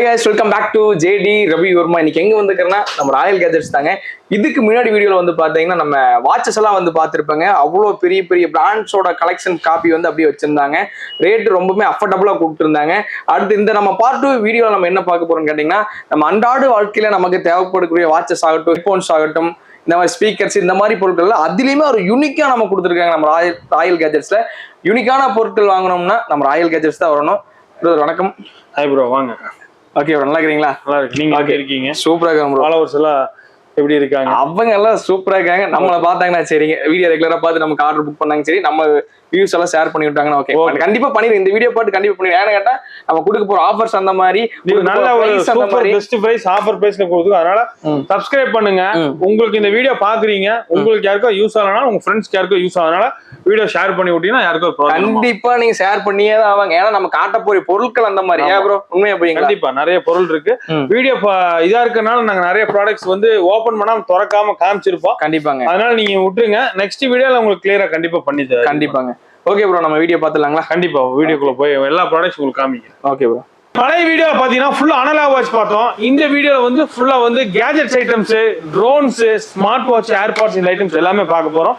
Hi guys welcome back to JD Ravi Varma இன்னைக்கு எங்க வந்துக்கிறேன்னா நம்ம ராயல் கேஜெட்ஸ் தாங்க. இதுக்கு முன்னாடி வீடியோல வந்து பாத்தீங்கன்னா நம்ம வாட்சஸ் எல்லாம் வந்து பார்த்துருப்பாங்க அவ்வளோ பெரிய பெரிய பிராண்ட்ஸோட கலெக்ஷன் காப்பி வந்து அப்படியே வச்சிருந்தாங்க. ரேட் ரொம்பவுமே அஃபர்டபுளா கொடுத்துருந்தாங்க. அடுத்து இந்த நம்ம பார்ட் டூ வீடியோல நம்ம என்ன பார்க்க போகிறோம்னு கேட்டீங்கன்னா நம்ம அன்றாட வாழ்க்கையில நமக்கு தேவைப்படக்கூடிய வாட்சஸ் ஆகட்டும் ஹெட்ஃபோன்ஸ் ஆகட்டும் இந்த மாதிரி ஸ்பீக்கர்ஸ் இந்த மாதிரி பொருட்கள் அதுலயுமே ஒரு யூனிக்கா நம்ம கொடுத்துருக்காங்க நம்ம ராயல் ராயல் கேஜெட்ஸ்ல யூனிக்கான பொருட்கள் வாங்கினோம்னா நம்ம ராயல் கேஜெட்ஸ் தான் வரணும். வணக்கம். ஹாய் ப்ரோ வாங்க. ஓகே நல்லா இருக்கிறீங்களா நல்லா இருக்கு நீங்க எப்படி இருக்கீங்க? சூப்பரா இருக்காங்க ப்ரோ ஃபாலோவர்ஸ் எல்லாம் எப்படி இருக்காங்க? அவங்க எல்லாம் சூப்பரா இருக்காங்க. நம்மள பார்த்தாங்கன்னா சரிங்க வீடியோ ரெகுலரா பார்த்து நமக்கு ஆர்டர் புக் பண்ணாங்க சரி நம்ம வியூஸ் எல்லாம் ஷேர் பண்ணி விட்டாங்கன்னா ஓகே. கண்டிப்பா பண்ணிடுங்க. இந்த வீடியோ பார்த்து கண்டிப்பா பண்ணிடுங்க. ஏன்னு கேட்டா நம்ம கொடுக்க போற ஆஃபர்ஸ் அந்த மாதிரி நல்ல ஒரு சூப்பர் பெஸ்ட் பிரைஸ் ஆஃபர் பிரைஸ்ல கொடுத்து அதனால. சப்ஸ்கிரைப் பண்ணுங்க. உங்களுக்கு இந்த வீடியோ பாக்குறீங்க உங்களுக்கு யாருக்கோ யூஸ் ஆகலனா உங்க ஃப்ரெண்ட்ஸ்க்கு யாருக்கோ யூஸ் ஆகனால வீடியோ ஷேர் பண்ணி விட்டீங்கன்னா யாருக்கோ. கண்டிப்பா நீங்க ஷேர் பண்ணியே தான் ஆவாங்க. ஏன்னா நம்ம காட்ட போற பொருட்கள் அந்த மாதிரி. ஏன் ப்ரோ உண்மையா போறீங்களா கண்டிப்பா நிறைய பொருள் இருக்கு. வீடியோ இதா இருக்கறனால நாங்க நிறைய ப்ராடக்ட்ஸ் வந்து ஓபன் பண்ணாம திறக்காம காமிச்சிருப்போம் கண்டிப்பாங்க. அதனால நீங்க விட்டுருங்க. நெக்ஸ்ட் வீடியோல உங்களுக்கு கிளியரா கண்டிப்பா பண்ணி தரேன். கண்டிப்பாங்க. ஓகே ப்ரோ நம்ம வீடியோ பார்த்துலாங்களா கண்டிப்பா வீடியோக்குள்ள போய் எல்லா ப்ராடக்ட்ஸ் உங்களுக்கு காமிக்கிறேன். ஓகே ப்ரோ பழைய வீடியோ பாத்தீங்கன்னா ஃபுல்லா அனலாக் வாட்ச் பார்த்தோம். இந்த வீடியோல வந்து ஃபுல்லா வந்து gadgets items drones smart watch earbuds இந்த ஐட்டம்ஸ் எல்லாமே பார்க்க போறோம்.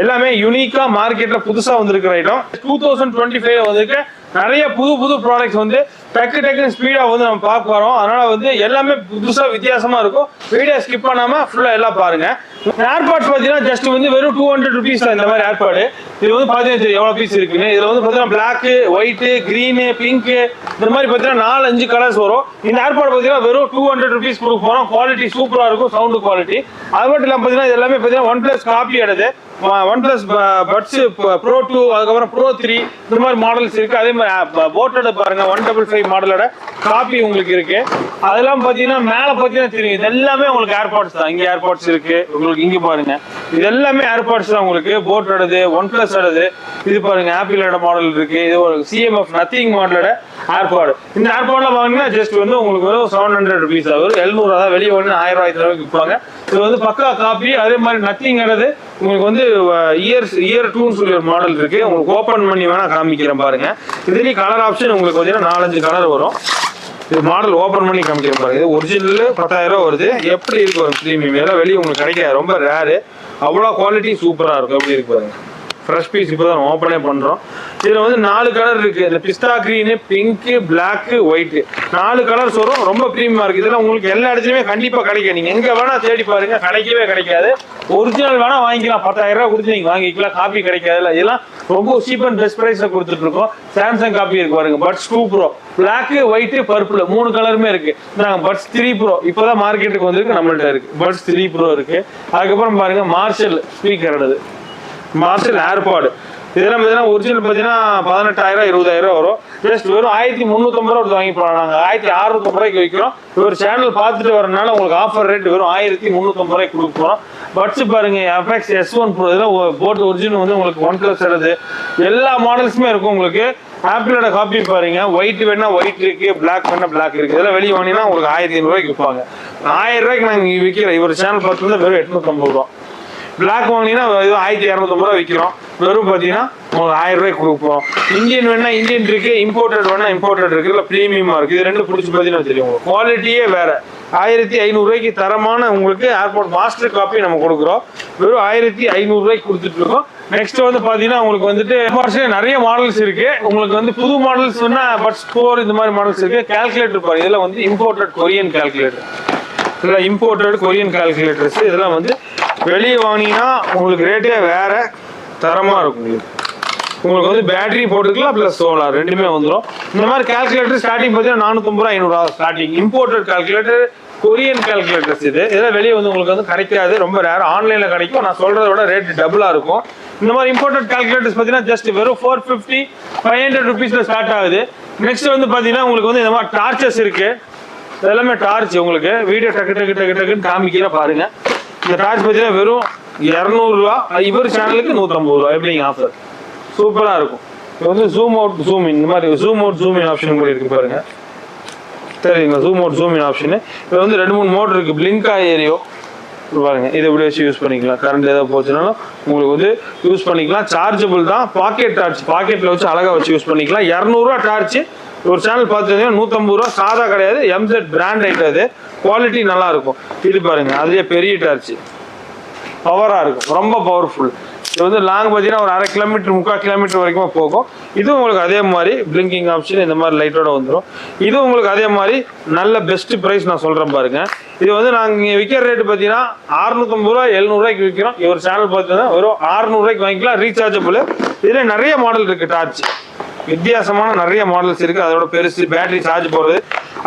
எல்லாமே யூனிக்கா மார்க்கெட்ல புதுசா வந்திருக்கிற item two thousand twenty five வந்திருக்க நிறைய புது புது ப்ராடக்ட்ஸ் வந்து டக்கு டக்குன்னு ஸ்பீடாக வந்து நம்ம பார்க்க வரோம். அதனால் வந்து எல்லாமே புதுசாக வித்தியாசமாக இருக்கும். வீடியோ ஸ்கிப் பண்ணாமல் ஃபுல்லாக எல்லாம் பாருங்கள் ஏர்பாட்ஸ் பார்த்தீங்கன்னா ஜஸ்ட் வந்து வெறும் டூ ஹண்ட்ரட் ருபீஸ் இந்த மாதிரி ஏர்பாடு இது வந்து பார்த்தீங்கன்னா எவ்வளோ பீஸ் இருக்குன்னு. இதில் வந்து பார்த்தீங்கன்னா பிளாக் ஒயிட் க்ரீனு பிங்க்கு இந்த மாதிரி பார்த்தீங்கன்னா நாலு அஞ்சு கலர்ஸ் வரும். இந்த ஏர்பாடு பார்த்தீங்கன்னா வெறும் டூ ஹண்ட்ரட் ருபீஸ் கொடுக்க போகிறோம் குவாலிட்டி சூப்பராக இருக்கும் சவுண்டு குவாலிட்டி அது மட்டும் இல்லாமல் பார்த்தீங்கன்னா இது எல்லாமே பார்த்தீங்கன்னா one plus copy எடுது one plus buds pro two அதுக்கப்புறம் ப்ரோ த்ரீ இந்த மாதிரி மாடல்ஸ் இருக்கு. அதே மாதிரி போட்டோட பாருங்க ஒன் டபுள் ஃபைவ் மாடலோட காப்பி உங்களுக்கு இருக்கு. அதெல்லாம் பாத்தீங்கன்னா மேல பாத்தீங்கன்னா தெரியும். இது எல்லாமே உங்களுக்கு ஏர்பாட்ஸ் தான். இங்க ஏர்பாட்ஸ் இருக்கு. உங்களுக்கு இங்க பாருங்க. இது எல்லாமே ஏர்பாட்ஸ் தான் உங்களுக்கு. போட்டோடது ஒன் பிளஸ் ஓடது இது பாருங்க ஆப்பிளோட மாடல் இருக்கு. இது ஒரு சிஎம்எஃப் நத்திங் மாடலோட ஏர்பாடு இந்த ஏர்பாட்ல வாங்கினா ஜஸ்ட் வந்து உங்களுக்கு ஒரு செவன் ஹண்ட்ரட் ருபீஸ் ஆகும் எழுநூறு தான். வெளியே ஒன்று ஆயிரம் ரூபாய்க்கு விற்பாங்க இது வந்து பக்கா காப்பி அதே மாதிரி நத்திங்கிறது உங்களுக்கு வந்து இயர்ஸ் இயர் டூன்னு சொல்லி ஒரு மாடல் இருக்கு. உங்களுக்கு ஓப்பன் பண்ணி வேணா காமிக்கிறேன் பாருங்க. இதுலயும் கலர் ஆப்ஷன் உங்களுக்கு பார்த்தீங்கன்னா நாலஞ்சு கலர் வரும். இது மாடல் ஓப்பன் பண்ணி காமிக்கிறேன் பாருங்க. இது ஒரிஜினல் பத்தாயிரம் ரூபா வருது. எப்படி இருக்கும் ப்ரீமியம் எல்லாம் வெளியே உங்களுக்கு கிடைக்காது. ரொம்ப ரேரு அவ்வளோ குவாலிட்டி சூப்பராக இருக்கும். எப்படி இருக்கு பாருங்க. ஃப்ரெஷ் பீஸ் இப்போ தான் ஓப்பனே பண்ணுறோம் இதில் வந்து நாலு கலர் இருக்குது இந்த pista green pink black white நாலு கலர்ஸ் வரும். ரொம்ப ப்ரீமியமாக இருக்குது இதெல்லாம் உங்களுக்கு எல்லா இடத்துலையுமே கண்டிப்பாக கிடைக்கும். நீங்கள் எங்கே வேணால் தேடி பாருங்கள் கிடைக்கவே கிடைக்காது. ஒரிஜினல் வேணால் வாங்கிக்கலாம். பத்தாயிரம் ரூபா கொடுத்து நீங்கள் வாங்கிக்கலாம். காப்பி கிடைக்காதுல்ல. இதெல்லாம் ரொம்ப சீப் அண்ட் பெஸ்ட் ப்ரைஸில் கொடுத்துட்ருக்கோம் சாம்சங் காப்பி இருக்கு பாருங்க. Buds two pro black white purple மூணு கலருமே இருக்குது நாங்கள் பட்ஸ் த்ரீ ப்ரோ இப்போ தான் மார்க்கெட்டுக்கு வந்திருக்கு. நம்மள்ட்ட இருக்குது பட்ஸ் த்ரீ ப்ரோ இருக்குது அதுக்கப்புறம் பாருங்கள் மார்ஷல் ஸ்பீக்கர் மார்ஷல் ஏர்பாடு இதெல்லாம் பார்த்தீங்கன்னா ஒரிஜினல் பார்த்தீங்கன்னா பதினெட்டாயிரம் இருபதாயிரம் வரும். ஜஸ்ட் வெறும் ஆயிரத்தி முந்நூற்றம்பது ரூபா கொடுத்து வாங்கி போகலாம் நாங்கள் ஆயிரத்தி அறுநூத்தம்பது ரூபாய்க்கு வைக்கிறோம். ஒரு சேனல் பார்த்துட்டு வரனால உங்களுக்கு ஆஃபர் ரேட் வெறும் ஆயிரத்தி முந்நூற்றம்பது ரூபாய்க்கு கொடுக்க போகிறோம் பட்ஸ் பாருங்க எஃப்எக்ஸ் எஸ் ஒன் ப்ரோ இதெல்லாம் போட் ஒரிஜினல் வந்து உங்களுக்கு ஒன் பிளஸ் வருது எல்லா மாடல்ஸுமே இருக்கும் உங்களுக்கு. ஆப்பிளோட காப்பி பாருங்க. ஒயிட் வேணா ஒயிட் இருக்கு பிளாக் வேணா பிளாக் இருக்கு. இதெல்லாம் வெளியே வாங்கினா உங்களுக்கு ஆயிரத்தி ஐநூறுபாய்க்கு விற்பாங்க. ஆயிரம் ரூபாய்க்கு நாங்கள் விற்கிறோம் இவர் சேனல் பார்த்துருந்தா வெறும் எட்நூத்தம்பது ரூபா. பிளாக் வாங்கினீங்கன்னா ஆயிரத்தி இரநூத்தம்பது ரூபா விற்கிறோம் வெறும் பார்த்தீங்கன்னா உங்களுக்கு ஆயிரம் ரூபாய்க்கு கொடுப்போம். இந்தியன் வேணா இந்தியன் இருக்கு இம்போர்ட்டட் வேணா இம்போர்ட்டட் இருக்கு. இல்லை ப்ரீமியமா இருக்கு. இது ரெண்டு பிடிச்சி பார்த்தீங்கன்னா தெரியும் உங்களுக்கு. குவாலிட்டியே வேற. ஆயிரத்தி ஐநூறுரூவாய்க்கு தரமான உங்களுக்கு ஏர்போர்ட் மாஸ்டர் காப்பி நம்ம கொடுக்குறோம். வெறும் ஆயிரத்தி ஐநூறுரூவாய்க்கு கொடுத்துட்டு இருக்கோம். நெக்ஸ்ட் வந்து பார்த்தீங்கன்னா உங்களுக்கு வந்துட்டு நிறைய மாடல்ஸ் இருக்கு. உங்களுக்கு வந்து புது மாடல்ஸ் வேணா பட் ஸ்கோர் இந்த மாதிரி மாடல்ஸ் இருக்கு. கால்குலேட்டர் பாருங்க. இதெல்லாம் வந்து இம்போர்ட்டட் கொரியன் கால்குலேட்டர் இதெல்லாம் இம்போர்ட்டட் கொரியன் கால்குலேட்டர்ஸ் இதெல்லாம் வந்து வெளியே வாங்கினீங்கன்னா உங்களுக்கு ரேட்டே வேற தரமா இருக்கும். உங்களுக்கு உங்களுக்கு வந்து பேட்டரி போட்டுக்கலாம் ப்ளஸ் சோலார் ரெண்டுமே வந்துடும் இந்த மாதிரி கால்குலேட்டர் ஸ்டார்டிங் பார்த்தீங்கன்னா நானூற்றம்பது ரூபா ஐநூறுரூவா starting imported calculator Korean calculators இது. இதெல்லாம் வெளியே வந்து உங்களுக்கு வந்து கிடைக்காது. ரொம்ப ரேர் ஆன்லைனில் கிடைக்கும். நான் சொல்கிறத விட ரேட் டபுளாக இருக்கும். இந்த மாதிரி இம்போர்ட்டட் கால்குலேட்டர்ஸ் பார்த்தீங்கன்னா ஜஸ்ட் வெறும் ஃபோர் ஃபிஃப்டி ஃபைவ் ஹண்ட்ரட் ருபீஸில் ஸ்டார்ட் ஆகுது. நெக்ஸ்ட் வந்து பார்த்தீங்கன்னா உங்களுக்கு வந்து இந்த மாதிரி டார்ச்சஸ் இருக்குது இதெல்லாமே டார்ச் உங்களுக்கு. வீடியோ டக்கு டக்கு டக்கு டக்குன்னு காமிக்கிற பாருங்க. இந்த டார்ச் பார்த்தீங்கன்னா வெறும் இரநூறுவா. இவர் சேனலுக்கு நூற்றம்பது ரூபா எப்படிங்க ஆஃபர் சூப்பராக இருக்கும். இப்போ வந்து ஜூம் அவுட் ஜூம் இன் இந்த மாதிரி zoom out zoom in option கூட இருக்கு பாருங்க. தெரியுங்களா zoom out zoom in option இப்போ வந்து ரெண்டு மூணு மோட்ரு இருக்கு. பிளிங்கா ஏரியோ பாருங்க. இதை இப்படி வச்சு யூஸ் பண்ணிக்கலாம். கரண்ட் ஏதாவது போச்சுனாலும் உங்களுக்கு வந்து யூஸ் பண்ணிக்கலாம். சார்ஜபிள் தான். பாக்கெட் டார்ச் பாக்கெட்டில் வச்சு அழகாக வச்சு யூஸ் பண்ணிக்கலாம். இரநூறுவா டார்ச் ஒரு சேனல் பார்த்துருந்தீங்கன்னா நூற்றம்பது ரூபா சாதா கிடையாது எம்செட் பிராண்ட் ஐட்டம் அது. குவாலிட்டி நல்லா இருக்கும் இது பாருங்க அதுலேயே பெரிய டார்ச்சு பவராக இருக்கும். ரொம்ப பவர்ஃபுல் இது வந்து லாங் பார்த்தீங்கன்னா ஒரு அரை கிலோமீட்டர் முக்கால் கிலோமீட்டர் வரைக்கும் போகும். இதுவும் உங்களுக்கு அதே மாதிரி பிளிங்கிங் ஆப்ஷன் இந்த மாதிரி லைட்டோட வந்துடும் இதுவும் உங்களுக்கு அதே மாதிரி நல்ல பெஸ்ட் ப்ரைஸ் நான் சொல்கிறேன் பாருங்க. இது வந்து நாங்கள் இங்கே விற்கிற ரேட்டு பார்த்தீங்கன்னா அறுநூத்தம்பது ரூபா எழுநூறுவாய்க்கு விற்கிறோம் ஒரு சேனல் பார்த்தீங்கன்னா வெறும் அறுநூறுவாய்க்கு வாங்கிக்கலாம். ரீசார்ஜபிள் இதில் நிறைய மாடல் இருக்குது டார்ச் வித்தியாசமான நிறைய மாடல்ஸ் இருக்கு. அதோட பெருசு பேட்டரி சார்ஜ் போகிறது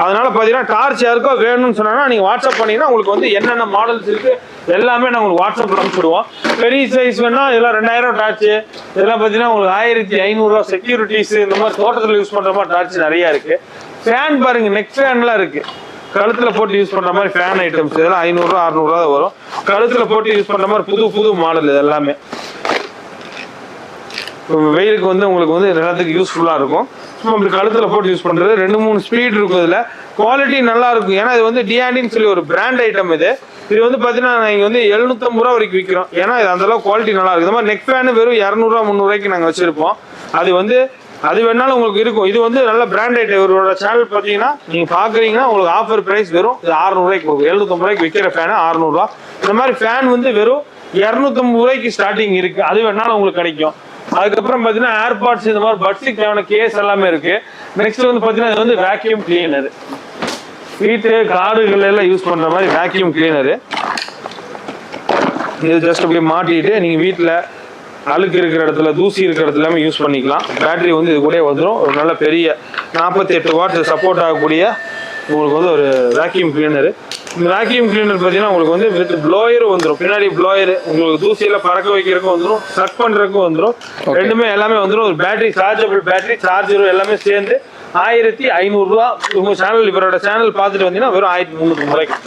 அதனால பார்த்தீங்கன்னா டார்ச் யாருக்கோ வேணும்னு சொன்னா நீங்க வாட்ஸ்அப் பண்ணீங்கன்னா உங்களுக்கு வந்து என்னென்ன மாடல்ஸ் இருக்கு எல்லாமே நாங்கள் உங்களுக்கு வாட்ஸ்அப்பில் அனுப்பிச்சுடுவோம். பெரிய சைஸ் வேணா இதெல்லாம் ரெண்டாயிரம் டார்ச் இதெல்லாம் பார்த்தீங்கன்னா உங்களுக்கு ஆயிரத்தி ஐநூறுரூவா செக்யூரிட்டிஸ் இந்த மாதிரி தோட்டத்தில் யூஸ் பண்ற மாதிரி டார்ச் நிறைய இருக்கு. ஃபேன் பாருங்க நெக் ஃபேன்லாம் இருக்கு. கழுத்துல போட்டு யூஸ் பண்ற மாதிரி ஃபேன் ஐட்டம்ஸ் இதெல்லாம் ஐநூறுரூவா அறுநூறுவா வரும். கழுத்துல போட்டு யூஸ் பண்ற மாதிரி புது புது மாடல் இது எல்லாமே வெயிலுக்கு வந்து உங்களுக்கு வந்து எல்லாத்துக்கும் யூஸ்ஃபுல்லாக இருக்கும். சும்மா அப்படி கழுத்தில் போட்டு யூஸ் பண்ணுறது ரெண்டு மூணு ஸ்பீட் இருக்கும் இதில். குவாலிட்டி நல்லா இருக்கும். ஏன்னா இது வந்து டிஆண்டின்னு சொல்லி ஒரு பிராண்ட் ஐட்டம் இது. இது வந்து பார்த்தீங்கன்னா நாங்கள் வந்து எழுநூத்தம்பது ரூபா வரைக்கும் விற்கிறோம் ஏன்னா இது அந்தளவுக்கு குவாலிட்டி நல்லா இருக்குது இந்த மாதிரி நெக் ஃபேனு வெறும் இரநூறுவா முந்நூறுவாய்க்கு நாங்கள் வச்சிருப்போம். அது வந்து அது வேணாலும் உங்களுக்கு இருக்கும். இது வந்து நல்ல பிராண்ட் ஐட்டம் இவரோட சேனல் பார்த்தீங்கன்னா நீங்கள் பார்க்குறீங்கன்னா உங்களுக்கு ஆஃபர் ப்ரைஸ் வெறும் இது அறுநூறுவாய்க்கு போகும் எழுநூத்தம்பது ரூபாய்க்கு விற்கிற ஃபேனு அறுநூறுவா இந்த மாதிரி ஃபேன் வந்து வெறும் இரநூத்தம்பது ரூபாய்க்கு ஸ்டார்டிங் இருக்குது அது வேணாலும் உங்களுக்கு கிடைக்கும். அதுக்கப்புறம் பார்த்தீங்கன்னா ஏர்பாட்ஸ் இந்த மாதிரி பட்ஸுக்கு தேவையான கேஸ் எல்லாமே இருக்கு. நெக்ஸ்ட் வந்து பார்த்தீங்கன்னா இது வந்து வேக்யூம் கிளீனர் வீட்டு காடுகள் எல்லாம் யூஸ் பண்ற மாதிரி வேக்யூம் கிளீனரு இது ஜஸ்ட் அப்படியே மாட்டிட்டு நீங்க வீட்டில் அழுக்கு இருக்கிற இடத்துல தூசி இருக்கிற இடத்துல எல்லாமே யூஸ் பண்ணிக்கலாம். பேட்டரி வந்து இது கூட வந்துடும் ஒரு நல்ல பெரிய நாற்பத்தி எட்டு வாட் சப்போர்ட் ஆகக்கூடிய உங்களுக்கு வந்து ஒரு வேக்யூம் கிளீனர் இந்த வேக்யூம் கிளீனர் பார்த்தீங்கன்னா உங்களுக்கு வந்து வித் ப்ளோயரும் வந்துடும் பின்னாடி ப்ளோயர் உங்களுக்கு தூசியெல்லாம் பறக்க வைக்கிறதுக்கும் வந்துடும் சக் பண்ணுறதுக்கும் வந்துடும் ரெண்டுமே எல்லாமே வந்துடும் ஒரு பேட்டரி சார்ஜபிள் பேட்டரி சார்ஜரும் எல்லாமே சேர்ந்து ஆயிரத்தி ஐநூறுரூவா உங்கள் சேனல் இவரோட சேனல் பார்த்துட்டு வந்தீங்கன்னா வெறும் ஆயிரத்தி முந்நூற்றம்பது ரூபாய்க்கு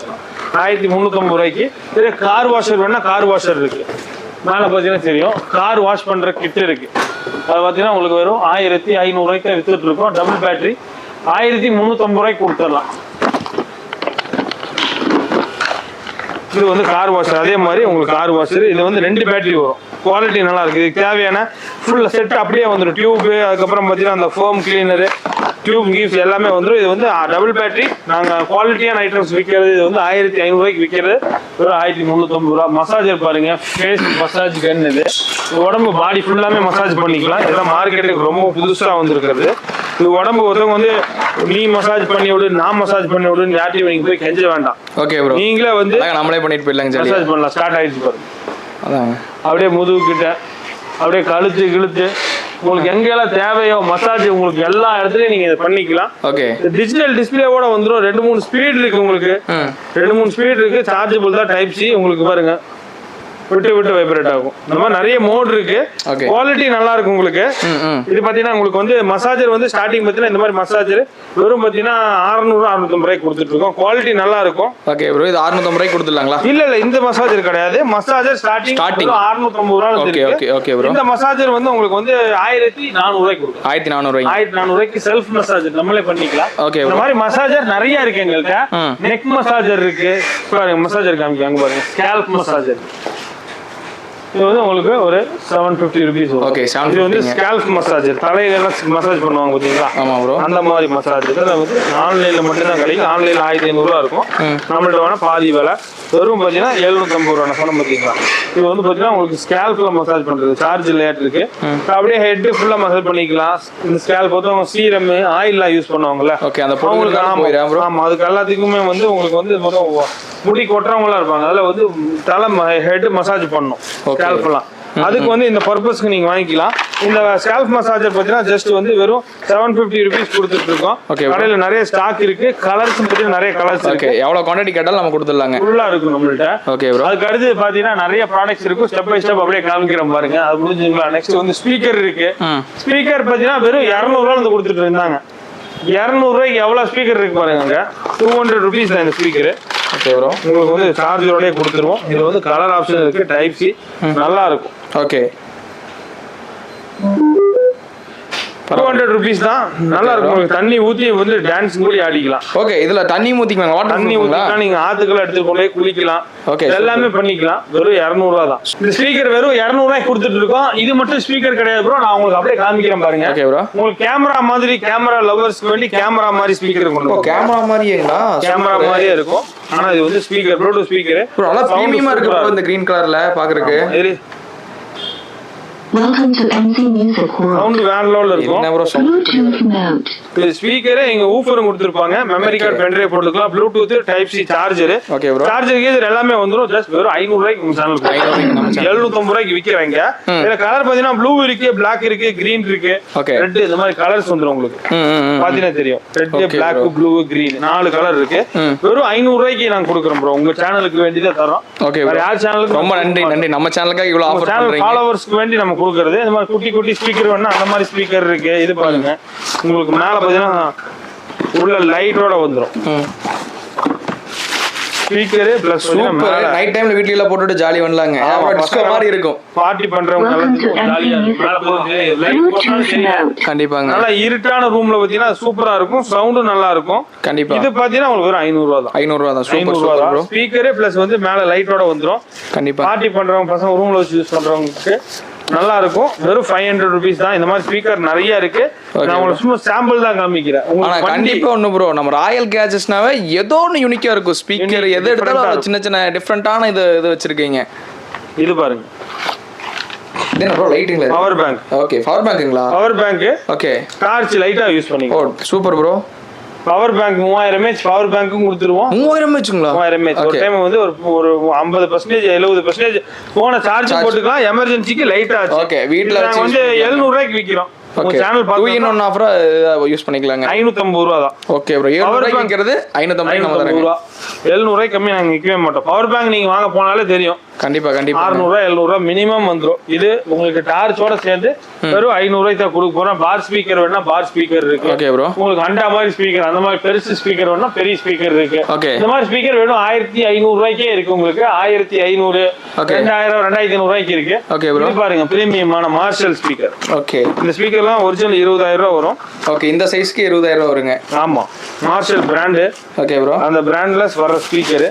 ஆயிரத்தி முந்நூற்றம்பது ரூபாய்க்கு. இதே கார் வாஷர் வேணா கார் வாஷர் இருக்கு. மேலே பார்த்தீங்கன்னா தெரியும். கார் வாஷ் பண்ணுற கிட் இருக்கு. அது பார்த்தீங்கன்னா உங்களுக்கு வெறும் ஆயிரத்தி ஐநூறுரூவாய்க்கு வித்துட்டு இருக்கோம். டபுள் பேட்டரி ஆயிரத்தி முந்நூற்றம்பது ரூபாய்க்கு கொடுத்துடலாம். இது வந்து கார் வாஷர் அதே மாதிரி உங்களுக்கு கார் வாஷர் இது வந்து ரெண்டு பேட்டரி வரும். குவாலிட்டி நல்லா இருக்கு. இதுக்கு தேவையான ஃபுல் செட் அப்படியே வந்துடும் டியூப் அதுக்கப்புறம் பார்த்தீங்கன்னா அந்த ஃபோம் கிளீனரு டியூப் கீப்ஸ் எல்லாமே வந்துடும் இது வந்து டபுள் பேட்டரி நாங்கள் குவாலிட்டியான ஐட்டம்ஸ் விற்கிறது இது வந்து ஆயிரத்தி ஐநூறுரூவாய்க்கு விற்கிறது வெறும் ஆயிரத்தி முந்நூற்றம்பது ரூபா. மசாஜர் பாருங்க. ஃபேஸ் மசாஜ் கன் இது. இது உடம்பு பாடி ஃபுல்லாமே மசாஜ் பண்ணிக்கலாம். இதெல்லாம் மார்க்கெட்டுக்கு ரொம்ப புதுசாக வந்திருக்கிறது. இது உடம்பு ஒருத்தவங்க வந்து நீ மசாஜ் பண்ணி விடு நான் மசாஜ் பண்ணி விடுன்னு யார்ட்டையும் நீங்க போய் கெஞ்ச வேண்டாம். ஓகே ப்ரோ நீங்களே வந்து நம்மளே பண்ணிட்டு போயிடலாங்க மசாஜ் பண்ணலாம் ஸ்டார்ட் ஆயிடுச்சு பாருங்க. அதாங்க. அப்படியே முதுகு கிட்ட அப்படியே கழுத்து கிழுத்து உங்களுக்கு எங்கெல்லாம் தேவையோ மசாஜ் உங்களுக்கு எல்லா இடத்துலயும் நீங்க இதை பண்ணிக்கலாம். ஓகே டிஜிட்டல் டிஸ்பிளேவோட வந்துடும் ரெண்டு மூணு ஸ்பீட் இருக்கு உங்களுக்கு. ரெண்டு மூணு ஸ்பீட் இருக்கு. சார்ஜபிள் தான் டைப் சி உங்களுக்கு பாருங்க. விட்டு விட்டு வைப்ரேட் ஆகும். இந்த மாதிரி நிறைய மோட் இருக்கு. குவாலிட்டி நல்லா இருக்கும் உங்களுக்கு. இது பாத்தீங்கன்னா உங்களுக்கு வந்து மசாஜர் வந்து ஸ்டார்டிங் பாத்தீங்கன்னா இந்த மாதிரி மசாஜர் வெறும் பாத்தீங்கன்னா அறுநூறு அறுநூத்தம்பது ரூபாய்க்கு கொடுத்துட்டு இருக்கோம் குவாலிட்டி நல்லா இருக்கும் ஓகே ப்ரோ இது அறுநூத்தம்பது ரூபாய்க்கு கொடுத்துடலாங்களா? இல்ல இல்ல இந்த மசாஜர் கிடையாது. Massager starting Starting. அறுநூத்தம்பது ரூபா ஓகே ஓகே ஓகே ப்ரோ இந்த மசாஜர் வந்து உங்களுக்கு வந்து ஆயிரத்தி நானூறு கொடுக்கும் ஆயிரத்தி நானூறுவாய்க்கு. ஆயிரத்தி நானூறு ரூபாய்க்கு செல்ஃப் மசாஜர் நம்மளே பண்ணிக்கலாம். ஓகே இந்த மாதிரி மசாஜர் நிறைய இருக்கு எங்கள்கிட்ட. நெக் மசாஜர் இருக்கு. பாருங்க மசாஜர் காமிக்க அங்க பாருங்க. ஸ்கேல்ப் மசாஜர் இது வந்து உங்களுக்கு ஒரு செவன் ஃபிஃப்டி ருபீஸ் Okay, இது வந்து 750 ஸ்கேல்ப் மசாஜர் தலையில எல்லாம் மசாஜ் பண்ணுவாங்க பாத்தீங்களா ஆமா ப்ரோ அந்த மாதிரி மசாஜ் இதெல்லாம் வந்து ஆன்லைன்ல மட்டும் தான் கிடைக்கும். ஆன்லைன்ல ஆயிரத்தி ஐநூறுரூவா இருக்கும். நம்மள்ட்ட வேணா பாதி விலை. வெறும் பார்த்தீங்கன்னா எழுநூத்தம்பது ரூபா சொன்ன பார்த்தீங்களா? இது வந்து பார்த்தீங்கன்னா உங்களுக்கு ஸ்கேல்ப்ல மசாஜ் பண்றது. சார்ஜ் லேட் இருக்கு. அப்படியே ஹெட் ஃபுல்லா மசாஜ் பண்ணிக்கலாம். இந்த வந்து அவங்க சீரம் ஆயில்லாம் யூஸ் பண்ணுவாங்கல்ல. ஓகே அந்த அவங்களுக்கு பொருளுக்கு போயிடா ப்ரோ ஆமா அதுக்கு எல்லாத்துக்குமே வந்து உங்களுக்கு வந்து முடி கொட்டுறவங்களா இருப்பாங்க. அதுல வந்து தலை ஹெட் மசாஜ் பண்ணும் ஸ்கேல்ப்லாம் அதுக்கு வந்து இந்த பர்பஸ்க்கு நீங்க வாங்கிக்கலாம். இந்த ஸ்கேல்ப் மசாஜர் பார்த்தீங்கன்னா ஜஸ்ட் வந்து வெறும் செவன் ஃபிஃப்டி ருபீஸ் கொடுத்துட்டு இருக்கோம். கடையில நிறைய ஸ்டாக் இருக்கு. கலர்ஸ் பார்த்தீங்கன்னா நிறைய கலர்ஸ் இருக்கு. எவ்வளோ குவான்டிட்டி கேட்டாலும் நம்ம கொடுத்துடலாங்க. ஃபுல்லா இருக்கும் நம்மள்ட்ட. ஓகே ப்ரோ அதுக்கு அடுத்து பாத்தீங்கன்னா நிறைய ப்ராடக்ட்ஸ் இருக்கும். ஸ்டெப் பை ஸ்டெப் அப்படியே காமிக்கிறோம் பாருங்க. அது முடிஞ்சுங்களா நெக்ஸ்ட் வந்து ஸ்பீக்கர் இருக்கு. ஸ்பீக்கர் பாத்தீங்கன்னா வெறும் இரநூறுவா வந்து கொடுத்துட்டு இருந்தாங்க. இரநூறுவாய்க்கு எவ்வளவு ஸ்பீக்கர் இருக்கு பாருங்க டூ ஹண்ட்ரட் ருபீஸ் தான் இந்த ஸ்பீக்கர் ஓகே ப்ரோ உங்களுக்கு வந்து சார்ஜரோடய கொடுத்துருவோம். இதுல வந்து கலர் ஆப்ஷன் இருக்கு டைப் சி நல்லா இருக்கும். ஓகே டூ ஹண்ட்ரட் ருபீஸ் தான். நல்லா இருக்கும். உங்களுக்கு தண்ணி ஊத்தி வந்து டான்ஸ் கூட ஆடிக்கலாம். ஓகே இதுல தண்ணி ஊத்திக்கலாம் வாட்டர் தண்ணி ஊத்திக்கலாம் நீங்க ஆத்துக்குள்ள எடுத்து கொண்டு குளிக்கலாம். Okay, எல்லாமே பண்ணிக்கலாம். வெறும் இரநூறுவா தான். இந்த ஸ்பீக்கர் வெறும் இரநூறுவாய்க்கு கொடுத்துட்டு இருக்கோம். இது மட்டும் ஸ்பீக்கர் கிடையாது ப்ரோ நான் உங்களுக்கு அப்படியே காமிக்கிறேன் பாருங்க. ஓகே ப்ரோ உங்களுக்கு கேமரா மாதிரி கேமரா லவர்ஸ்க்கு வேண்டி கேமரா மாதிரி ஸ்பீக்கர் கொண்டு. கேமரா மாதிரிங்களா கேமரா மாதிரியே? இருக்கும். ஆனா இது வந்து ஸ்பீக்கர் ப்ளூடூத் ஸ்பீக்கர் ப்ரோ நல்லா ப்ரீமியமா இருக்கு இந்த கிரீன் கலர்ல பாக்குறதுக்கு. Welcome to NC Music World. Sound வேற லெவல்ல இருக்கும். என்ன ப்ரோ Bluetooth mode. இது ஸ்பீக்கரே எங்க ஊஃபரும் கொடுத்துருப்பாங்க. மெமரி கார்டு பென்ட்ரைவ் போட்டுக்கலாம். Bluetooth type C charger okay bro charger கீஜர் எல்லாமே வந்துரும். ஜஸ்ட் வெறும் ஐநூறு ரூபாய்க்கு உங்க ஐநூறுரூவாய்க்கு நம்ம சேனல் channel. எழுநூத்தம்பது ரூபாய்க்கு விற்கிறாங்க இதுல கலர் பாத்தீங்கன்னா ப்ளூ இருக்கு பிளாக் இருக்கு கிரீன் இருக்கு. ரெட் இந்த மாதிரி கலர்ஸ் வந்துரும் உங்களுக்கு. ம் ம், ம். பாத்தீங்கன்னா தெரியும். Red black. ப்ளூ கிரீன் நாலு கலர் இருக்கு. வெறும் ஐநூறு ரூபாய்க்கு நாங்க கொடுக்குறோம் ப்ரோ உங்க சேனலுக்கு வேண்டிதான் தரோம் ஓகே யார் சேனலுக்கு ரொம்ப நன்றி நன்றி. நம்ம சேனலுக்காக இவ்வளவு ஆஃபர் சேனல் பண்றீங்க. ஃபாலோவர்ஸ்க்கு வேண்டி நம்ம கொடுக்கறது. இந்த மாதிரி குட்டி குட்டி ஸ்பீக்கர் வேணா அந்த மாதிரி ஸ்பீக்கர் இருக்கு. இது பாருங்க. உங்களுக்கு மேல பாத்தீங்கன்னா உள்ள லைட்டோட வந்துரும். ம். ஸ்பீக்கர் பிளஸ் சூப்பர் நைட் டைம்ல வீட்ல எல்லாம் போட்டுட்டு ஜாலி பண்ணலாங்க. டிஸ்கோ மாதிரி இருக்கும். பார்ட்டி பண்றவங்க. கண்டிப்பாங்க. நல்லா இருட்டான ரூம்ல பாத்தீங்கன்னா சூப்பரா இருக்கும். சவுண்டும் நல்லா இருக்கும். கண்டிப்பா. இது பாத்தீங்கன்னா உங்களுக்கு வெறும் ஐநூறு ரூபா தான். ஐநூறு ரூபா தான். சூப்பர் ஐநூறு ரூபா தான். ஸ்பீக்கரே பிளஸ் வந்து மேல லைட்டோட வந்துரும். கண்டிப்பா. பார்ட்டி பண்றவங்க பசங்க ரூம்ல வச்சு யூஸ் பண்றவங்களுக்கு நல்லா இருக்கும் வெறும் ஃபைவ் ஹண்ட்ரட் ருபீஸ் தான். இந்த மாதிரி ஸ்பீக்கர் நிறைய இருக்கு. நான் உங்களுக்கு சும்மா சாம்பிள் தான் காமிக்கிறேன். உங்களுக்கு கண்டிப்பா ஒண்ணு ப்ரோ நம்ம ராயல் கேஜெட்ஸ்னாவே ஏதோ ஒன்று யூனிக்கா இருக்கும். ஸ்பீக்கர் எது எடுத்தாலும் சின்ன சின்ன டிஃப்ரெண்டான இது இது வச்சிருக்கீங்க. இது பாருங்க. பவர் பேங்க் ஓகே பவர் பேங்க்குங்களா பவர் பேங்க் ஓகே டார்ச் லைட்டா யூஸ் ஓ பண்ணிக்கலாம் சூப்பர் ப்ரோ பவர் பேங்க் மூவாயிரம் எம்ஏஹெச் பவர் பேங்க்கும் கொடுத்துருவோம். மூவாயிரம் வச்சுங்களா மூவாயிரம் எம்ஏஹெச் ஒரு ஓகே டைம் வந்து ஒரு ஒரு ஐம்பது பர்சன்டேஜ் எழுபது பர்சன்டேஜ் போன சார்ஜ். போட்டுக்கலாம். எமர்ஜென்சிக்கு லைட் ஆச்சு. வச்சு நாங்க வந்து. எழுநூறு ரூபாய்க்கு விற்கிறோம் okay channel two in one ஆஃபரா use பண்ணிக்கலாங்க. ஐநூத்தம்பது ரூபா தான். ஓகே ப்ரோ ஏழு ஐநூத்தம்பது தரேங்க ரூபா. எழுநூறு ரூபாய் கம்மி நாங்க விற்கவே மாட்டோம். பவர் பேங்க் நீங்க வாங்க போனாலே தெரியும். கண்டிப்பா கண்டிப்பா. அறுநூறுவா எழுநூறுவா மினிமம் வந்துரும். இது உங்களுக்கு டார்ச்சோட சேர்ந்து வெறும் ஐநூறு ரூபாய்க்கு தான் கொடுக்க போறோம். பார் ஸ்பீக்கர் வேணா பார் ஸ்பீக்கர் இருக்கு. ஓகே ப்ரோ உங்களுக்கு ஹண்டா மாதிரி ஸ்பீக்கர் அந்த மாதிரி பெருசு ஸ்பீக்கர் வேணா பெரிய ஸ்பீக்கர் இருக்கு. Okay. இந்த மாதிரி ஸ்பீக்கர் வெறும் ஆயிரத்தி ஐநூறு ரூபாய்க்கே இருக்கு உங்களுக்கு. ஆயிரத்தி ஐநூறு. ரெண்டாயிரம் ரெண்டாயிரத்தி ஐநூறு ரூபாய்க்கு இருக்கு ஓகே ப்ரோ பாருங்க பிரீமியமான மார்ஷல் ஸ்பீக்கர் ஓகே இந்த ஸ்பீக்கர்லாம் ஒரிஜினல் இருபதாயிரம் ரூபா வரும். ஓகே இந்த சைஸ்க்கு இருபதாயிரம் ரூபா வருங்க. ஆமா. மார்ஷல் பிராண்டு ஓகே ப்ரோ அந்த பிராண்ட்ல வர ஸ்பீக்கர்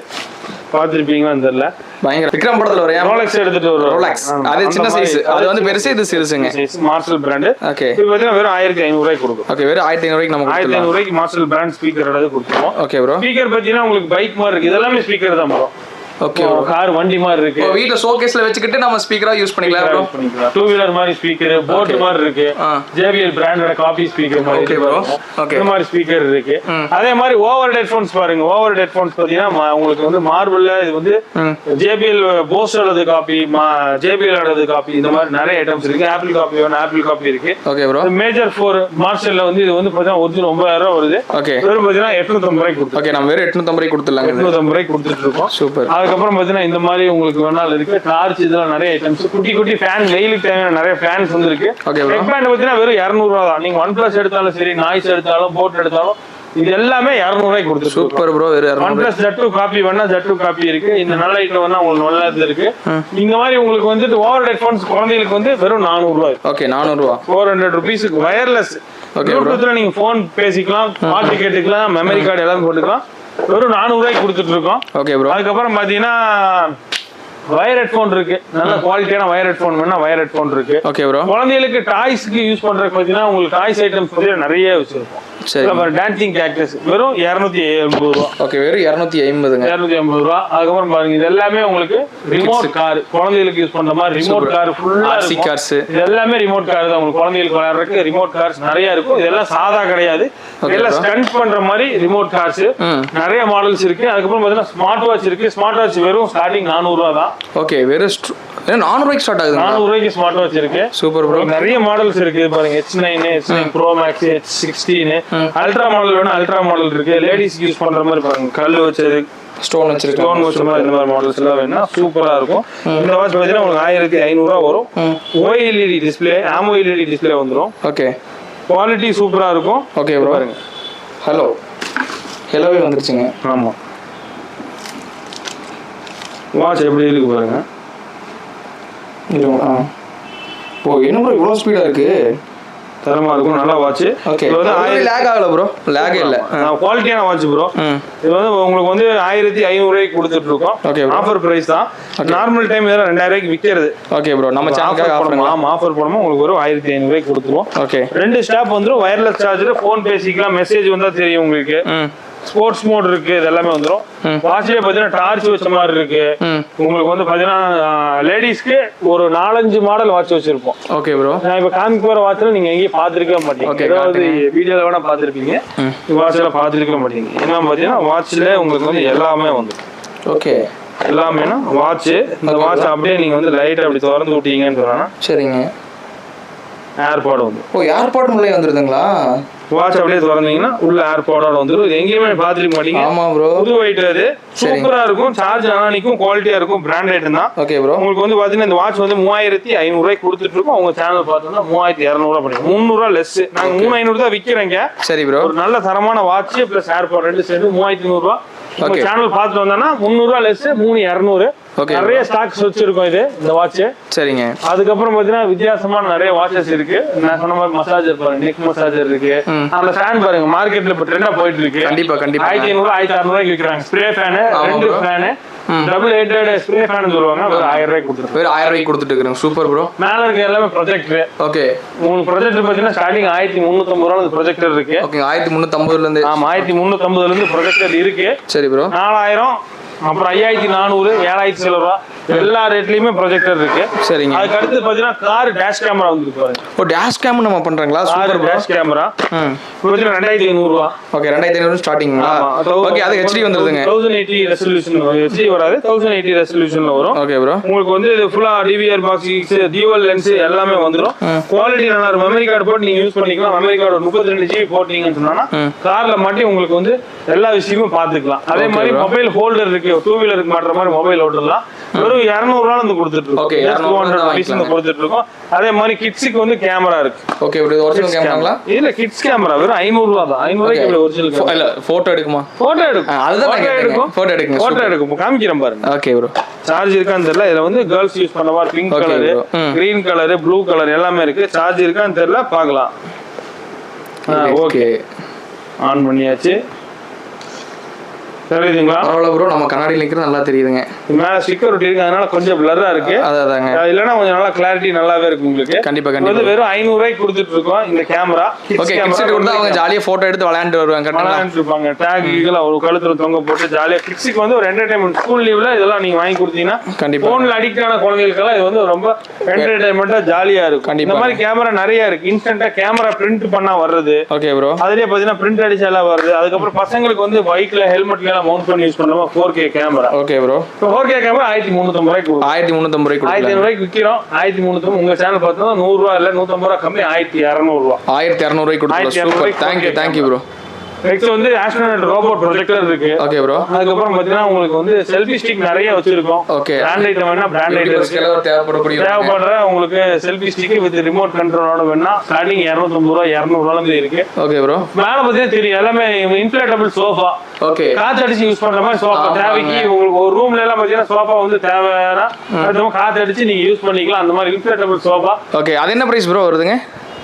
பார்த்துருப்பீங்களான்னு தெரியல பயங்கர விக்ரம் படத்துல வரையா ரோலெக்ஸ் எடுத்துட்டு வரும் ரோலக்ஸ் அது சின்ன சைஸ் அது வந்து பெருசு இது சிறுசுங்க. மார்ஷல் பிராண்டு ஓகே இது பார்த்தீங்கன்னா வெறும் ஆயிரத்தி ஐநூறு ரூபாய்க்கு கொடுக்கும். ஓகே வெறும் ஆயிரத்தி ஐநூறுக்கு நம்ம ஆயிரத்தி கொடுத்துடலாம் ஐநூறு ரூபாய்க்கு மார்ஷல் பிராண்ட் ஸ்பீக்கர் கொடுத்துருவோம். ஓகே ப்ரோ ஸ்பீக்கர் பார்த்தீங்கன்னா உங்களுக்கு பைக் மாதிரி இருக்கு. இதெல்லாமே ஸ்பீக்கர் தான் வரும் ஓகே ப்ரோ கார் வண்டி மாதிரி இருக்கு வீட்ல ஷோகேஸ்ல வச்சுக்கிட்டு நம்ம ஸ்பீக்கரா யூஸ் பண்ணிக்கலாம் ப்ரோ டூ வீலர் மாதிரி ஸ்பீக்கர் போட். மாதிரி இருக்கு. ஜேபிஎல் பிராண்டோட காபி ஸ்பீக்கர் மாதிரி bro. பாருங்க. Okay. இந்த மாதிரி ஸ்பீக்கர் இருக்கு. அதே மாதிரி ஓவர் ஹெட்ஃபோன்ஸ் பாருங்க ஓவர் ஹெட்ஃபோன்ஸ் பாத்தீங்கன்னா உங்களுக்கு வந்து மார்பிள்ல இது வந்து. ஜேபிஎல் போஸ்டோடது காப்பி ஜேபிஎல் ஓடது காப்பி இந்த மாதிரி நிறைய ஐட்டம்ஸ் இருக்கு ஆப்பிள் காப்பி வேணும் ஆப்பிள் காப்பி இருக்கு ஓகே ப்ரோ மேஜர் ஃபோர் மார்ஷல்ல வந்து இது வந்து பாத்தீங்கன்னா ஒரிஜினல் ஒன்பதாயிரம் ரூபாய் வருது ஓகே வெறும் பாத்தீங்கன்னா எட்நூத்தம்பது ரூபாய்க்கு ஓகே நம்ம வெறும் எட்நூத்தம்பது ரூபாய்க்கு கொடுத்துடலாங்க இது. எட்நூத்தம்பது ரூபாய்க்கு கொடுத்துட்டு இருக்கோம் சூப்பர் அதுக்கப்புறம் பாத்தீங்கன்னா இந்த மாதிரி உங்களுக்கு வேணாலும் இருக்கு. டார்ச் இதெல்லாம் நிறைய ஐட்டம்ஸ் குட்டி குட்டி ஃபேன் வெயிலுக்கு தேவையான நிறைய ஃபேன்ஸ் வந்து இருக்கு Okay, bro. நெக் பேண்ட் பாத்தீங்கன்னா வெறும் இரநூறுவா தான். நீங்க ஒன் பிளஸ் எடுத்தாலும் சரி நாய்ஸ் எடுத்தாலும் போட் எடுத்தாலும் இது எல்லாமே இரநூறுவாய்க்கு கொடுத்துருக்கோம் சூப்பர் ப்ரோ ஒன் பிளஸ் ஜட்டு காப்பி வேணா ஜட்டு காப்பி இருக்கு. இந்த நல்ல ஐட்டம் வேணா உங்களுக்கு நல்லது இருக்கு. இந்த மாதிரி உங்களுக்கு வந்துட்டு ஓவர் ஹெட்ஃபோன்ஸ் குழந்தைகளுக்கு வந்து வெறும் நானூறு ரூபாய் ஓகே நானூறுரூவா ஃபோர் ஹண்ட்ரட் ருபீஸுக்கு வயர்லெஸ். ப்ளூடூத்ல நீங்க ஃபோன் பேசிக்கலாம் பாட்டு கேட்டுக்கலாம் மெமரி கார்டு எல்லாமே போட்டுக்கலாம். வெறும் நானூறு ரூபாய்க்கு கொடுத்துட்டு இருக்கோம் ஓகே ப்ரோ அதுக்கப்புறம் பாத்தீங்கன்னா வயர் ஹெட்ஃபோன் இருக்கு. நல்ல குவாலிட்டியான வயர் ஹெட்ஃபோன் வேணா வயர் ஹெட்ஃபோன் இருக்கு. ஓகே ப்ரோ குழந்தைகளுக்கு டாய்ஸ்க்கு யூஸ் பண்றதுக்கு பாத்தீங்கன்னா உங்களுக்கு டாய்ஸ் ஐட்டம்ஸ் பார்த்தீங்கன்னா நிறைய வச்சிருப்போம் சரி. டான்சிங் கேக்டஸ் வெறும் இரநூத்தி எண்பது ரூபா. ஓகே வெறும் இரநூத்தி ஐம்பதுங்க. இரநூத்தி ஐம்பது ரூபா. அதுக்கப்புறம் பாருங்க இது எல்லாமே உங்களுக்கு ரிமோட் கார் குழந்தைகளுக்கு யூஸ் பண்ற மாதிரி ரிமோட் கார் ஃபுல்லா கார்ஸ் இது எல்லாமே ரிமோட் கார் தான். உங்களுக்கு குழந்தைகளுக்கு விளையாடுறதுக்கு ரிமோட் கார்ஸ் நிறைய இருக்கும். இதெல்லாம் சாதா கிடையாது. இதெல்லாம். ஸ்டண்ட் பண்ற மாதிரி ரிமோட் கார்ஸ் நிறைய மாடல்ஸ் இருக்கு. அதுக்கப்புறம் பாத்தீங்கன்னா ஸ்மார்ட் வாட்ச் இருக்கு. ஸ்மார்ட் வாட்ச் வெறும் ஸ்டார்டிங் நானூறு ரூபா தான். ஓகே வெறும் நானூறுபாய்க்கு ஸ்டார்ட் ஆகுதுங்களா? நானூறு ரூபாய்க்கு ஸ்மார்ட் வாட்ச் இருக்கு. சூப்பர் ப்ரோ நிறைய மாடல்ஸ் இருக்கு. பாருங்க H nine H nine pro max H sixteen ultra model வேணும் அல்ட்ரா மாடல் இருக்கு. லேடிஸ் யூஸ் பண்ற மாதிரி பாருங்க. கல் வச்சது ஸ்டோன் வச்சிருக்கோம் ஸ்டோன் வச்ச மாதிரி இந்த மாதிரி மாடல்ஸ் எல்லாம் வேணும்னா சூப்பரா இருக்கும். இந்த வாட்ச் பாத்தீங்கன்னா உங்களுக்கு ஆயிரத்தி ஐநூறுரூவா வரும். ஓஎல்இடி டிஸ்பிளே ஆமோஎல்இடி டிஸ்பிளே வந்துடும் ஓகே குவாலிட்டி சூப்பரா இருக்கும். ஓகே ப்ரோ பாருங்க. ஹலோ ஹலோவே வந்துருச்சுங்க. ஆமா. வாட்ச் எப்படி இருக்கு பாருங்க. ஓ என்ன ப்ரோ இவ்வளோ ஸ்பீடாக இருக்கு? தரமா இருக்கும் நல்ல வாட்ச் ஓகே இது வந்து ஆயிரத்தி லேக் ஆகல ப்ரோ லேக் இல்ல. குவாலிட்டியான வாட்ச் ப்ரோ இது வந்து உங்களுக்கு வந்து ஆயிரத்தி ஐநூறு ரூபாய்க்கு கொடுத்துட்டு இருக்கோம். Bro. ஆஃபர் பிரைஸ் தான். நார்மல் டைம் இதெல்லாம் ரெண்டாயிரம் ரூபாய்க்கு விற்கிறது ஓகே ப்ரோ நம்ம சேனலுக்காக ஆஃபர் ஆஃபர் ஆமா ஆஃபர் போடும்போது உங்களுக்கு ஒரு ஆயிரத்தி ஐநூறு ரூபாய்க்கு கொடுத்துருவோம். ஓகே ரெண்டு ஸ்டாப் வந்துரும். வயர்லெஸ் சார்ஜர் ஃபோன் பேசிக்கலாம். மெசேஜ் வந்தா தெரியும் உங்களுக்கு. ஸ்போர்ட்ஸ் மோட் இருக்கு இது எல்லாமே வந்துரும். வாட்ச்லயே பாத்தீங்கன்னா டார்ச் வச்ச மாதிரி இருக்கு. உங்களுக்கு வந்து பாத்தீங்கன்னா லேடிஸ்க்கு ஒரு நாலஞ்சு மாடல் வாட்ச் வச்சிருப்போம். ஓகே ப்ரோ நான் இப்ப காமிக்க போற வாட்ச்ல நீங்க எங்கேயும் பாத்துருக்கவே மாட்டீங்க. ஏதாவது வீடியோல வேணா பாத்துருப்பீங்க வாட்ச்ல பாத்துருக்க மாட்டீங்க. என்ன பாத்தீங்கன்னா வாட்ச்ல உங்களுக்கு வந்து எல்லாமே வந்துடும் ஓகே எல்லாமேனா வாட்ச் இந்த வாட்ச் அப்படியே நீங்க வந்து லைட் அப்படி திறந்து விட்டீங்கன்னு சொன்னா சரிங்க. ஏர்பாடு வந்து ஓ ஏர்பாட் முள்ளே வந்துருதுங்களா வாட்ச் அப்படியே திறந்தீங்கன்னா உள்ள ஏர்பாடோட வந்துடும் எங்கேயுமே பாத்துருக்க மாட்டீங்க. ஆமா ப்ரோ புது வெயிட் அது. சூப்பரா இருக்கும். சார்ஜ் ஆனா நிக்கும். குவாலிட்டியா இருக்கும். பிராண்டட் தான். ஓகே ப்ரோ உங்களுக்கு வந்து பாத்தீங்கன்னா இந்த வாட்ச் வந்து மூவாயிரத்தி ஐநூறு ரூபாய்க்கு கொடுத்துட்டு இருக்கோம். உங்க சேனல் பார்த்தோம்னா மூவாயிரத்தி இரநூறுவா பண்ணி முந்நூறுவா லெஸ் நாங்க மூணு ஐநூறு தான் விக்கிறேங்க. சரி ப்ரோ ஒரு நல்ல தரமான வாட்ச் பிளஸ் ஏர்பாட் ரெண்டு சேர்ந்து மூவாயிரத்தி நூறு ரூபா உங்க Okay. சேனல் பார்த்துட்டு வந்தோம்னா முந்நூறுவா லெஸ் மூணு இரநூறு. Okay. நிறைய ஸ்டாக்ஸ் வச்சிருக்கோம் இது இந்த வாட்ச் சரிங்க. அதுக்கப்புறம் பாத்தீங்கன்னா வித்தியாசமான நிறைய வாட்சஸ் இருக்கு. நான் சொன்ன மாதிரி மசாஜர் பாருங்க நெக் மசாஜர் இருக்கு. அந்த ஃபேன் பாருங்க மார்க்கெட்ல இப்ப ட்ரெண்டா போயிட்டு இருக்கு. கண்டிப்பா, கண்டிப்பா. ஆயிரத்தி ஐநூறு ஆயிரத்தி அறுநூறு விற்கிறாங்க ஸ்ப்ரே ஃபேனு ரெண்டு. Fan double headed spray fan சொல்லுவாங்க ஒரு ஆயிரம் கொடுத்துருக்கோம். வேறு ஆயிரம் ரூபாய்க்கு கொடுத்துட்டு இருக்கிறேன். சூப்பர் ப்ரோ மேல இருக்க எல்லாமே ப்ரொஜெக்டர் ஓகே உங்களுக்கு ப்ரொஜெக்டர் பாத்தீங்கன்னா ஸ்டார்டிங் ஆயிரத்தி முந்நூத்தம்பது ரூபா ப்ரொஜெக்டர் இருக்கு. ஓகே ஆயிரத்தி முந்நூற்றம்பதுல இருந்து. ஆமா ஆயிரத்தி முந்நூத்தம்பதுல இருந்து ப்ரொஜெக்டர் இருக்கு. சரி ப்ரோ நாலாயிரம் அப்புறம் ஐயாயிரத்தி நானூறு ஏழாயிரத்தி சில ரூபா. எல்லா ரேட்லயுமே ப்ரொஜெக்டர் இருக்கு. சரிங்க. அதுக்கு அடுத்து பாத்தீங்கன்னா கார் டேஷ் கேமரா வந்துருக்கு ஓ டேஷ் கேம் நம்ம பண்றாங்களா? கார் டேஷ் கேமரா பாத்தீங்கன்னா ரெண்டாயிரத்தி ஐநூறு ரூபா. ஓகே ரெண்டாயிரத்தி ஐநூறு ஸ்டார்டிங்களா ஓகே அது ஹெச்டி வந்துருதுங்க. தௌசண்ட் எயிட்டி ரெசல்யூஷன் ஹெச்டி வராது தௌசண்ட் எயிட்டி ரெசல்யூஷன்ல வரும். ஓகே ப்ரோ உங்களுக்கு வந்து இது ஃபுல்லா டிவிஆர் பாக்ஸ் டியூவல் லென்ஸ் எல்லாமே வந்துரும். குவாலிட்டி நல்லா இருக்கும். மெமரி கார்டு போட்டு நீங்க யூஸ் பண்ணிக்கலாம். மெமரி கார்டு முப்பத்தி ரெண்டு ஜிபி போட்டீங்கன்னு சொன்னா கார்ல மாட்டி உங்களுக்கு வந்து எல்லா விஷயமும் பாத்துக்கலாம் அதே மாதிரி. மொபைல் ஹோல்டர் இருக்கு. டூ வீலருக்கு மாட்டுற மாதிரி மொபைல் ஹோல்டர்லாம் வெறும் இரநூறு ரூபா வந்து கொடுத்துட்டு இருக்கோம் 200 டூ ஹண்ட்ரட் தான் ருபீஸ் வந்து வாங்கிக்கலாங்க. கொடுத்துட்டு இருக்கோம் அதே மாதிரி கிட்ஸுக்கு வந்து கேமரா இருக்கு. ஓகே ஒரிஜினல் கேமராங்களா இல்ல கிட்ஸ் கேமரா வெறும் ஐநூறு ரூபா தான். ஐநூறு ஒரிஜினல் இல்ல போட்டோ எடுக்குமா? போட்டோ எடுக்கும். அதுதான். எடுக்கும். Photo எடுக்குங்க, போட்டோ. எடுக்கும். காமிக்கிறேன் பாருங்க. ஓகே ப்ரோ சார்ஜ் இருக்கான்னு தெரியல. இதுல வந்து கேர்ள்ஸ் யூஸ் பண்ண மாதிரி pink colour. Green colour blue colour எல்லாமே இருக்கு. சார்ஜ் இருக்கான்னு தெரியல. பார்க்கலாம். ஓகே ஆன் பண்ணியாச்சு. தெரியுதுங்களா? பரவாயில்ல ப்ரோ நம்ம கண்ணாடி நிக்கிறது நல்லா தெரியுதுங்க. மேல செக்யூரிட்டி இருக்கு அதனால கொஞ்சம் பிளரா இருக்கு. அது அதாங்க. அது இல்லைன்னா கொஞ்சம் நல்லா கிளாரிட்டி நல்லாவே இருக்கு உங்களுக்கு. கண்டிப்பா இது கண்டிப்பா. வந்து வெறும் ஐநூறு ரூபாய்க்கு கொடுத்துட்டு இருக்கோம் இந்த கேமரா ஓகே கிட்ஸ் கொடுத்தா அவங்க ஜாலியா போட்டோ எடுத்து விளையாண்டு வருவாங்க விளையாண்டு இருப்பாங்க. டேக் இதெல்லாம் ஒரு கழுத்துல தொங்க போட்டு ஜாலியா கிட்ஸுக்கு வந்து ஒரு என்டர்டைன்மெண்ட் ஸ்கூல் லீவ்ல இதெல்லாம் நீங்க வாங்கி கொடுத்தீங்கன்னா கண்டிப்பா. போன்ல அடிக்ட் ஆன குழந்தைகளுக்கெல்லாம் இது வந்து ரொம்ப என்டர்டைன்மெண்டா ஜாலியா இருக்கும். கண்டிப்பா. இந்த மாதிரி கேமரா நிறைய இருக்கு. இன்ஸ்டன்டா கேமரா பிரிண்ட் பண்ணா வர்றது. ஓகே ப்ரோ அதுலயே பாத்தீங்கன்னா பிரிண்ட் அடிச்சா எல்லாம் வருது. அதுக்கப்புறம் பசங்களுக்கு வந்து பைக்ல ஹெல்மெட்ல மவுண்ட் பண்ணி யூஸ் பண்ணுவோம் four K camera okay bro four K camera ஆயிரத்தி முந்நூத்தம்பது ரூபாய்க்கு. ஆயிரத்தி முந்நூற்றம்பது ரூபாய்க்கு ஆயிரத்தி விற்கிறோம் ஆயிரத்தி முந்நூத்தம்பது உங்க சேனல் பார்த்தோம்னா நூறு ரூபா இல்ல நூத்தம்பது ரூபா கம்மி ஆயிரத்தி இரநூறு ரூபா. ஆயிரத்தி இரநூறுவாய்க்கு ஆயிரத்தி super thank you thank you bro next வந்து ஆஸ்ட்ரோனட் ரோபோட் ப்ரொஜெக்டர் இருக்கு. ஓகே ப்ரோ அதுக்கப்புறம் பாத்தீங்கன்னா உங்களுக்கு வந்து செல்ஃபி ஸ்டிக் நிறைய வச்சிருக்கோம். ஓகே பிராண்ட் ஐட்டம் வேணா பிராண்ட் ஐட்டம் தேவைப்படக்கூடிய தேவைப்படுற உங்களுக்கு செல்ஃபி ஸ்டிக் வித் ரிமோட் கண்ட்ரோலோட வேணா ஸ்டார்டிங் இரநூத்தம்பது ரூபா இரநூறுவா இருந்து இருக்கு. ஓகே ப்ரோ மேல பாத்தீங்கன்னா தெரியும். எல்லாமே இன்ஃபிளேட்டபிள் சோஃபா ஓகே காத்து அடிச்சு யூஸ் பண்ற மாதிரி சோஃபா. தேவைக்கு உங்களுக்கு ஒரு ரூம்ல எல்லாம் பாத்தீங்கன்னா சோஃபா வந்து தேவைன்னா காத்து அடிச்சு நீங்க யூஸ் பண்ணிக்கலாம். அந்த மாதிரி இன்ஃபிளேட்டபிள் சோஃபா ஓகே அது என்ன பிரைஸ் ப்ரோ வருதுங்க?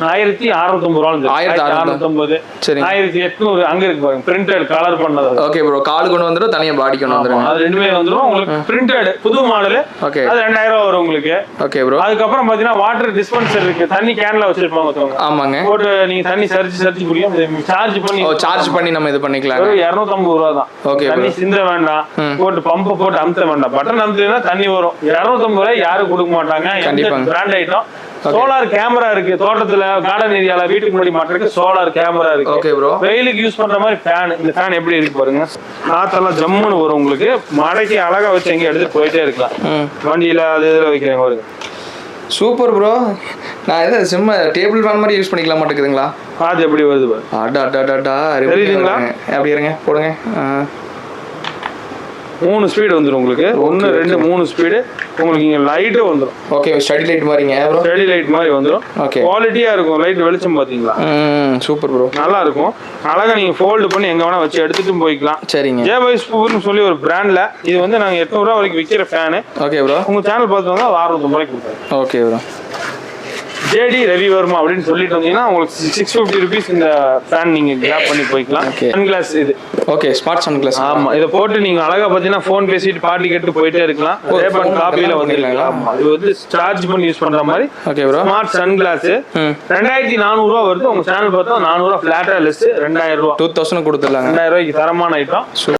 ஆயிரத்தி அறுநூத்தம்பது ரூபா ஆயிரத்தி அறுநூத்தம்பது. சரிங்க. ஆயிரத்தி எட்நூறு அங்க இருக்கு பாருங்க. பிரிண்டட் கலர் பண்ணது ஓகே ப்ரோ கால் கொண்டு வந்துடும் தனியா பாடி கொண்டு வந்துருங்க. அது ரெண்டுமே வந்துரும். உங்களுக்கு பிரிண்டட் புது மாடல் ஓகே அது ரெண்டாயிரம் ரூபா வரும் உங்களுக்கு. ஓகே ப்ரோ அதுக்கப்புறம் பாத்தீங்கன்னா வாட்டர் டிஸ்பென்சர் இருக்கு. தண்ணி கேன்ல வச்சிருப்பாங்க ஆமாங்க. போட்டு நீங்க தண்ணி சரிச்சு சரிச்சு குடிக்கும் சார்ஜ் பண்ணி சார்ஜ் பண்ணி நம்ம இது பண்ணிக்கலாம் இருநூத்தம்பது ரூபா தான். Bro. தண்ணி சிந்த வேண்டாம். போட்டு பம்பு போட்டு அமுத்த வேண்டாம். பட்டன் அமுத்தினா தண்ணி வரும். இருநூத்தம்பது ரூபாய் யாரும் கொடுக்க மாட்டாங்க. கண்டிப்பாங்க. பிராண்ட் ஐட்டம் சோலார் கேமரா இருக்கு. தோட்டத்துல கார்டன் ஏரியால வீட்டுக்கு முன்னாடி மாட்டுறதுக்கு சோலார் கேமரா இருக்கு. ஓகே ப்ரோ வெயிலுக்கு யூஸ் பண்ற மாதிரி ஃபேன் இந்த ஃபேன் எப்படி இருக்கு பாருங்க? காத்தெல்லாம் ஜம்முன்னு வரும் உங்களுக்கு. மழைக்கு அழகா வச்சு எங்க எடுத்து போயிட்டே இருக்கலாம். வண்டியில அது இதுல வைக்கிறேன் பாருங்க. சூப்பர் ப்ரோ நான் எதை சும்மா டேபிள் ஃபேன் மாதிரி யூஸ் பண்ணிக்கலாம் மாட்டேங்குதுங்களா? காத்து எப்படி வருது அடா அடா அடா? அப்படி இருங்க போடுங்க. மூணு ஸ்பீடு வந்துடும் உங்களுக்கு. Okay. ரெண்டு மூணு ஸ்பீடு உங்களுக்கு இங்க லைட்டும் வந்துடும் ஓகே ஸ்டடி லைட் மாதிரிங்க ஸ்டெடி லைட் மாதிரி வந்துடும் ஓகே குவாலிட்டியா இருக்கும் லைட் வெளிச்சம் பாத்தீங்களா? ம் சூப்பர் ப்ரோ நல்லா இருக்கும். அழகா நீங்க ஃபோல்டு பண்ணி எங்க வேணா வச்சு எடுத்துட்டும் போய்க்கலாம். சரிங்க. ஜே வைஸ் பூர்னு சொல்லி ஒரு பிராண்ட்ல இது வந்து நாங்க எட்நூறு ரூபா வரைக்கும் விற்கிற ஃபேனு ஓகே ப்ரோ உங்க சேனல் பார்த்து வந்தா அது அறுநூத்தம்பது ரூபாய்க்கு ஓகே ப்ரோ ஜேடி ரவிவர்மா அப்படின்னு சொல்லிட்டு வந்தீங்கன்னா உங்களுக்கு சிக்ஸ் ஃபிஃப்டி ருபீஸ் இந்த ஃபேன் நீங்க கிராப் பண்ணி போய்க்கலாம். சன் கிளாஸ் இது. ஓகே ஸ்மார்ட் சன் கிளாஸ் ஆமா இதை போட்டு நீங்க அழகா பாத்தீங்கன்னா ஃபோன் பேசிட்டு பாட்டு கேட்டு போயிட்டே இருக்கலாம். ரேபன் காப்பியில எல்லாம் வந்து பண்ணிக்கலாங்களா? ஆமா இது வந்து சார்ஜ் பண்ணி யூஸ் பண்ற மாதிரி. Okay bro smart sunglass. ரெண்டாயிரத்தி நானூறு ரூபா வருது. உங்க சேனல் பார்த்தா நானூறு ரூபா பிளாட்டா லிஸ்ட் ரெண்டாயிரம் ரூபா. டூ தௌசண்ட் கொடுத்துடலாங்க. ரெண்டாயிரம் ரூபாய்க்கு தரமான ஐட்டம்